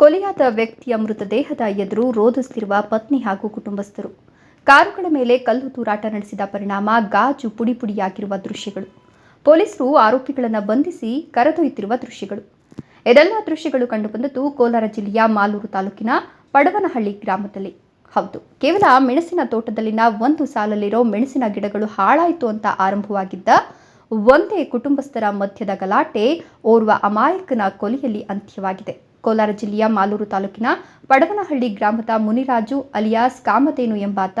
ಕೊಲೆಯಾದ ವ್ಯಕ್ತಿಯ ಮೃತದೇಹದ ಎದುರು ರೋಧಿಸುತ್ತಿರುವ ಪತ್ನಿ ಹಾಗೂ ಕುಟುಂಬಸ್ಥರು. ಕಾರುಗಳ ಮೇಲೆ ಕಲ್ಲು ತೂರಾಟ ನಡೆಸಿದ ಪರಿಣಾಮ ಗಾಜು ಪುಡಿ ಪುಡಿಯಾಗಿರುವ ದೃಶ್ಯಗಳು. ಪೊಲೀಸರು ಆರೋಪಿಗಳನ್ನು ಬಂಧಿಸಿ ಕರೆದೊಯ್ಯುತ್ತಿರುವ ದೃಶ್ಯಗಳು. ಇದೆಲ್ಲ ದೃಶ್ಯಗಳು ಕಂಡುಬಂದದ್ದು ಕೋಲಾರ ಜಿಲ್ಲೆಯ ಮಾಲೂರು ತಾಲೂಕಿನ ಪಡವನಹಳ್ಳಿ ಗ್ರಾಮದಲ್ಲಿ. ಹೌದು, ಕೇವಲ ಮೆಣಸಿನ ತೋಟದಲ್ಲಿನ ಒಂದು ಸಾಲಲ್ಲಿರೋ ಮೆಣಸಿನ ಗಿಡಗಳು ಹಾಳಾಯಿತು ಅಂತ ಆರಂಭವಾಗಿದ್ದ ಒಂದೇ ಕುಟುಂಬಸ್ಥರ ಮಧ್ಯದ ಗಲಾಟೆ ಓರ್ವ ಅಮಾಯಕನ ಕೊಲೆಯಲ್ಲಿ ಅಂತ್ಯವಾಗಿದೆ. ಕೋಲಾರ ಜಿಲ್ಲೆಯ ಮಾಲೂರು ತಾಲೂಕಿನ ಪಡವನಹಳ್ಳಿ ಗ್ರಾಮದ ಮುನಿರಾಜು ಅಲಿಯಾಸ್ ಕಾಮತೇನು ಎಂಬಾತ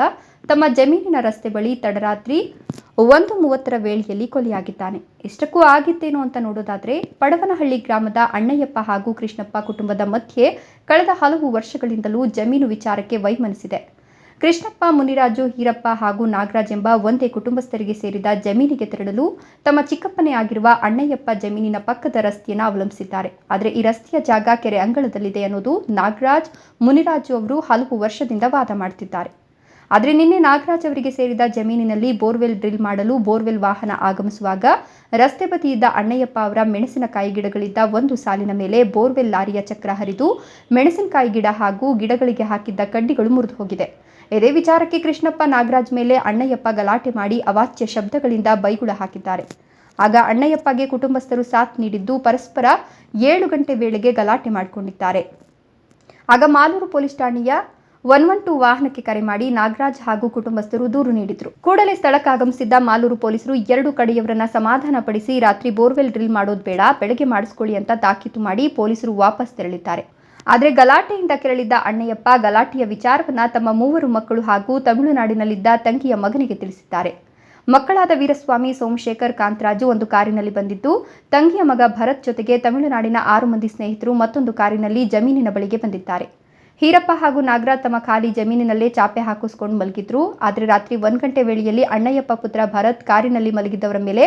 ತಮ್ಮ ಜಮೀನಿನ ರಸ್ತೆ ಬಳಿ ತಡರಾತ್ರಿ ಒಂದು ಮೂವತ್ತರ ವೇಳೆಯಲ್ಲಿ ಕೊಲೆಯಾಗಿದ್ದಾನೆ. ಇಷ್ಟಕ್ಕೂ ಆಗಿತ್ತೇನೋ ಅಂತ ನೋಡೋದಾದ್ರೆ ಪಡವನಹಳ್ಳಿ ಗ್ರಾಮದ ಅಣ್ಣಯ್ಯಪ್ಪ ಹಾಗೂ ಕೃಷ್ಣಪ್ಪ ಕುಟುಂಬದ ಮಧ್ಯೆ ಕಳೆದ ಹಲವು ವರ್ಷಗಳಿಂದಲೂ ಜಮೀನು ವಿಚಾರಕ್ಕೆ ವೈಮನಸಿದೆ ಕೃಷ್ಣಪ್ಪ, ಮುನಿರಾಜು, ಹೀರಪ್ಪ ಹಾಗೂ ನಾಗರಾಜ್ ಎಂಬ ಒಂದೇ ಕುಟುಂಬಸ್ಥರಿಗೆ ಸೇರಿದ ಜಮೀನಿಗೆ ತೆರಳಲು ತಮ್ಮ ಚಿಕ್ಕಪ್ಪನೇ ಆಗಿರುವ ಅಣ್ಣಯ್ಯಪ್ಪ ಜಮೀನಿನ ಪಕ್ಕದ ರಸ್ತೆಯನ್ನು ಅವಲಂಬಿಸಿದ್ದಾರೆ. ಆದರೆ ಈ ರಸ್ತೆಯ ಜಾಗ ಕೆರೆ ಅಂಗಳದಲ್ಲಿದೆ ಅನ್ನೋದು ನಾಗರಾಜ್, ಮುನಿರಾಜು ಅವರು ಹಲವು ವರ್ಷದಿಂದ ವಾದ ಮಾಡುತ್ತಿದ್ದಾರೆ ಆದರೆ ನಿನ್ನೆ ನಾಗರಾಜ್ ಅವರಿಗೆ ಸೇರಿದ ಜಮೀನಿನಲ್ಲಿ ಬೋರ್ವೆಲ್ ಡ್ರಿಲ್ ಮಾಡಲು ಬೋರ್ವೆಲ್ ವಾಹನ ಆಗಮಿಸುವಾಗ ರಸ್ತೆ ಬದಿಯಿದ್ದ ಅಣ್ಣಯ್ಯಪ್ಪ ಅವರ ಮೆಣಸಿನಕಾಯಿ ಗಿಡಗಳಿದ್ದ ಒಂದು ಸಾಲಿನ ಮೇಲೆ ಬೋರ್ವೆಲ್ ಲಾರಿಯ ಚಕ್ರ ಹರಿದು ಮೆಣಸಿನಕಾಯಿ ಗಿಡ ಹಾಗೂ ಗಿಡಗಳಿಗೆ ಹಾಕಿದ್ದ ಕಡ್ಡಿಗಳು ಮುರಿದು ಹೋಗಿದೆ. ಇದೇ ವಿಚಾರಕ್ಕೆ ಕೃಷ್ಣಪ್ಪ ನಾಗರಾಜ್ ಮೇಲೆ ಅಣ್ಣಯ್ಯಪ್ಪ ಗಲಾಟೆ ಮಾಡಿ ಅವಾಚ್ಯ ಶಬ್ದಗಳಿಂದ ಬೈಗುಳ ಹಾಕಿದ್ದಾರೆ. ಆಗ ಅಣ್ಣಯ್ಯಪ್ಪಗೆ ಕುಟುಂಬಸ್ಥರು ಸಾಥ್ ನೀಡಿದ್ದು ಪರಸ್ಪರ ಏಳು ಗಂಟೆ ವೇಳೆಗೆ ಗಲಾಟೆ ಮಾಡಿಕೊಂಡಿದ್ದಾರೆ. ಆಗ ಮಾಲೂರು ಪೊಲೀಸ್ ಠಾಣೆಯ ಒನ್ ಒನ್ ಟೂ ವಾಹನಕ್ಕೆ ಕರೆ ಮಾಡಿ ನಾಗರಾಜ್ ಹಾಗೂ ಕುಟುಂಬಸ್ಥರು ದೂರು ನೀಡಿದ್ರು. ಕೂಡಲೇ ಸ್ಥಳಕ್ಕಾಗಮಿಸಿದ್ದ ಮಾಲೂರು ಪೊಲೀಸರು ಎರಡು ಕಡೆಯವರನ್ನ ಸಮಾಧಾನಪಡಿಸಿ ರಾತ್ರಿ ಬೋರ್ವೆಲ್ ಡ್ರಿಲ್ ಮಾಡೋದು ಬೇಡ, ಬೆಳಗ್ಗೆ ಮಾಡಿಸ್ಕೊಳ್ಳಿ ಅಂತ ತಾಕೀತು ಮಾಡಿ ಪೊಲೀಸರು ವಾಪಸ್ ತೆರಳಿದ್ದಾರೆ. ಆದರೆ ಗಲಾಟೆಯಿಂದ ಕೆರಳಿದ್ದ ಅಣ್ಣಯ್ಯಪ್ಪ ಗಲಾಟೆಯ ವಿಚಾರವನ್ನ ತಮ್ಮ ಮೂವರು ಮಕ್ಕಳು ಹಾಗೂ ತಮಿಳುನಾಡಿನಲ್ಲಿದ್ದ ತಂಗಿಯ ಮಗನಿಗೆ ತಿಳಿಸಿದ್ದಾರೆ. ಮಕ್ಕಳಾದ ವೀರಸ್ವಾಮಿ, ಸೋಮಶೇಖರ್, ಕಾಂತರಾಜು ಒಂದು ಕಾರಿನಲ್ಲಿ ಬಂದಿದ್ದು, ತಂಗಿಯ ಮಗ ಭರತ್ ಜೊತೆಗೆ ತಮಿಳುನಾಡಿನ ಆರು ಮಂದಿ ಸ್ನೇಹಿತರು ಮತ್ತೊಂದು ಕಾರಿನಲ್ಲಿ ಜಮೀನಿನ ಬಳಿಗೆ ಬಂದಿದ್ದಾರೆ. ಹೀರಪ್ಪ ಹಾಗೂ ನಾಗರಾಜ್ ತಮ್ಮ ಖಾಲಿ ಜಮೀನಿನಲ್ಲೇ ಚಾಪೆ ಹಾಕಿಸ್ಕೊಂಡು ಮಲಗಿದ್ರು. ಆದರೆ ರಾತ್ರಿ ಒಂದು ಗಂಟೆ ವೇಳೆಯಲ್ಲಿ ಅಣ್ಣಯ್ಯಪ್ಪ ಪುತ್ರ ಭರತ್ ಕಾರಿನಲ್ಲಿ ಮಲಗಿದ್ದವರ ಮೇಲೆ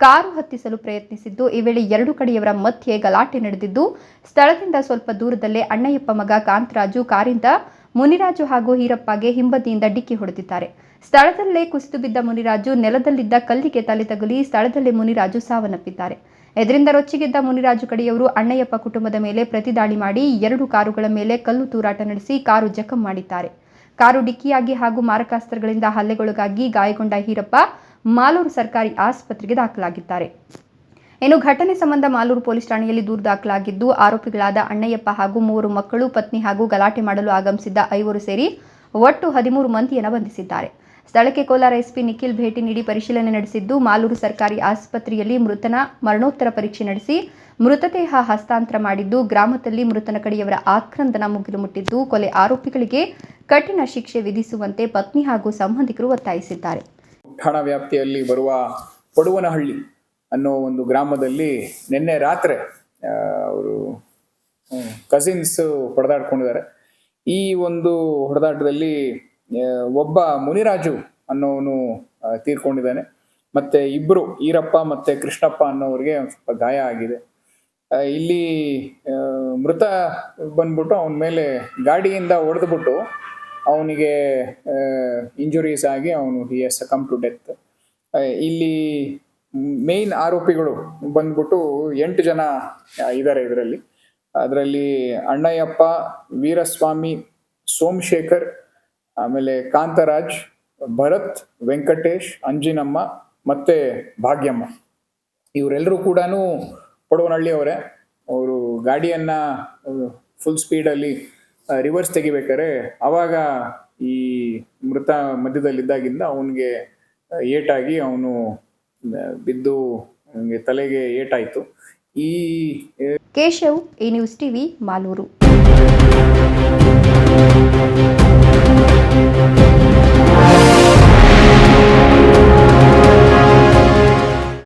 ಕಾರು ಹತ್ತಿಸಲು ಪ್ರಯತ್ನಿಸಿದ್ದು, ಈ ವೇಳೆ ಎರಡು ಕಡೆಯವರ ಮಧ್ಯೆ ಗಲಾಟೆ ನಡೆದಿದ್ದು, ಸ್ಥಳದಿಂದ ಸ್ವಲ್ಪ ದೂರದಲ್ಲೇ ಅಣ್ಣಯ್ಯಪ್ಪ ಮಗ ಕಾಂತರಾಜು ಕಾರಿಂದ ಮುನಿರಾಜು ಹಾಗೂ ಹೀರಪ್ಪಗೆ ಹಿಂಬದಿಯಿಂದ ಡಿಕ್ಕಿ ಹೊಡೆದಿದ್ದಾರೆ. ಸ್ಥಳದಲ್ಲೇ ಕುಸಿದು ಬಿದ್ದ ಮುನಿರಾಜು ನೆಲದಲ್ಲಿದ್ದ ಕಲ್ಲಿಗೆ ತಲೆ ತಗುಲಿ ಸ್ಥಳದಲ್ಲೇ ಮುನಿರಾಜು ಸಾವನ್ನಪ್ಪಿದ್ದಾರೆ. ಇದರಿಂದ ರೊಚ್ಚಿಗೆದ್ದ ಮುನಿರಾಜು ಕಡೆಯವರು ಅಣ್ಣಯ್ಯಪ್ಪ ಕುಟುಂಬದ ಮೇಲೆ ಪ್ರತಿದಾಳಿ ಮಾಡಿ ಎರಡು ಕಾರುಗಳ ಮೇಲೆ ಕಲ್ಲು ತೂರಾಟ ನಡೆಸಿ ಕಾರು ಜಖಂ ಮಾಡಿದ್ದಾರೆ. ಕಾರು ಡಿಕ್ಕಿಯಾಗಿ ಹಾಗೂ ಮಾರಕಾಸ್ತ್ರಗಳಿಂದ ಹಲ್ಲೆಗೊಳಗಾಗಿ ಗಾಯಗೊಂಡ ಹೀರಪ್ಪ ಮಾಲೂರು ಸರ್ಕಾರಿ ಆಸ್ಪತ್ರೆಗೆ ದಾಖಲಾಗಿದ್ದಾರೆ. ಇನ್ನು ಘಟನೆ ಸಂಬಂಧ ಮಾಲೂರು ಪೊಲೀಸ್ ಠಾಣೆಯಲ್ಲಿ ದೂರು ದಾಖಲಾಗಿದ್ದು, ಆರೋಪಿಗಳಾದ ಅಣ್ಣಯ್ಯಪ್ಪ ಹಾಗೂ ಮೂವರು ಮಕ್ಕಳು, ಪತ್ನಿ ಹಾಗೂ ಗಲಾಟೆ ಮಾಡಲು ಆಗಮಿಸಿದ್ದ ಐವರು ಸೇರಿ ಒಟ್ಟು ಹದಿಮೂರು ಮಂದಿಯನ್ನು ಬಂಧಿಸಿದ್ದಾರೆ. ಸ್ಥಳಕ್ಕೆ ಕೋಲಾರ ಎಸ್ಪಿ ನಿಖಿಲ್ ಭೇಟಿ ನೀಡಿ ಪರಿಶೀಲನೆ ನಡೆಸಿದ್ದು, ಮಾಲೂರು ಸರ್ಕಾರಿ ಆಸ್ಪತ್ರೆಯಲ್ಲಿ ಮೃತನ ಮರಣೋತ್ತರ ಪರೀಕ್ಷೆ ನಡೆಸಿ, ಮೃತದೇಹ ಹಸ್ತಾಂತರ ಮಾಡಿದ್ದು, ಗ್ರಾಮದಲ್ಲಿ ಮೃತನ ಕಡೆಯವರ ಆಕ್ರಂದನ ಮುಗಿಲು ಮುಟ್ಟಿದ್ದು, ಕೊಲೆ ಆರೋಪಿಗಳಿಗೆ ಕಠಿಣ ಶಿಕ್ಷೆ ವಿಧಿಸುವಂತೆ ಪತ್ನಿ ಹಾಗೂ ಸಂಬಂಧಿಕರು ಒತ್ತಾಯಿಸಿದ್ದಾರೆ. ಠಾಣಾ ವ್ಯಾಪ್ತಿಯಲ್ಲಿ ಬರುವ ಪಡುವನಹಳ್ಳಿ ಅನ್ನೋ ಒಂದು ಗ್ರಾಮದಲ್ಲಿ ನಿನ್ನೆ ರಾತ್ರಿ ಅವರು ಕಸಿನ್ಸ್ ಹೊಡೆದಾಡ್ಕೊಂಡಿದ್ದಾರೆ. ಈ ಒಂದು ಹೊಡೆದಾಟದಲ್ಲಿ ಒಬ್ಬ ಮುನಿರಾಜು ಅನ್ನೋನು ತೀರ್ಕೊಂಡಿದ್ದಾನೆ. ಮತ್ತೆ ಇಬ್ರು ಈರಪ್ಪ ಮತ್ತೆ ಕೃಷ್ಣಪ್ಪ ಅನ್ನೋರಿಗೆ ಸ್ವಲ್ಪ ಗಾಯ ಆಗಿದೆ. ಇಲ್ಲಿ ಮೃತ ಬಂದ್ಬಿಟ್ಟು ಅವನ ಮೇಲೆ ಗಾಡಿಯಿಂದ ಹೊಡೆದ್ಬಿಟ್ಟು ಅವನಿಗೆ ಇಂಜುರೀಸ್ ಆಗಿ ಅವನು he has come to death ಇಲ್ಲಿ ಮೇನ್ ಆರೋಪಿಗಳು ಬಂದ್ಬಿಟ್ಟು ಎಂಟು ಜನ ಇದ್ದಾರೆ ಇದರಲ್ಲಿ. ಅದರಲ್ಲಿ ಅಣ್ಣಯ್ಯಪ್ಪ, ವೀರಸ್ವಾಮಿ, ಸೋಮಶೇಖರ್, ಆಮೇಲೆ ಕಾಂತರಾಜ್, ಭರತ್, ವೆಂಕಟೇಶ್, ಅಂಜಿನಮ್ಮ ಮತ್ತೆ ಭಾಗ್ಯಮ್ಮ. ಇವರೆಲ್ಲರೂ ಕೂಡ ಪಡುವನಹಳ್ಳಿ ಅವರೇ ಅವರು ಗಾಡಿಯನ್ನ ಫುಲ್ ಸ್ಪೀಡಲ್ಲಿ ರಿವರ್ಸ್ ತೆಗಿಬೇಕಾದ್ರೆ ಅವಾಗ ಈ ಮೃತ ಮಧ್ಯದಲ್ಲಿದ್ದಾಗಿಂದ ಅವನಿಗೆ ಏಟಾಗಿ ಅವನು ಬಿದ್ದು ತಲೆಗೆ ಏಟಾಯಿತು. ಈ ಕೇಶವ್ ಈ ನ್ಯೂಸ್ ಟಿವಿ, ಮಾಲೂರು.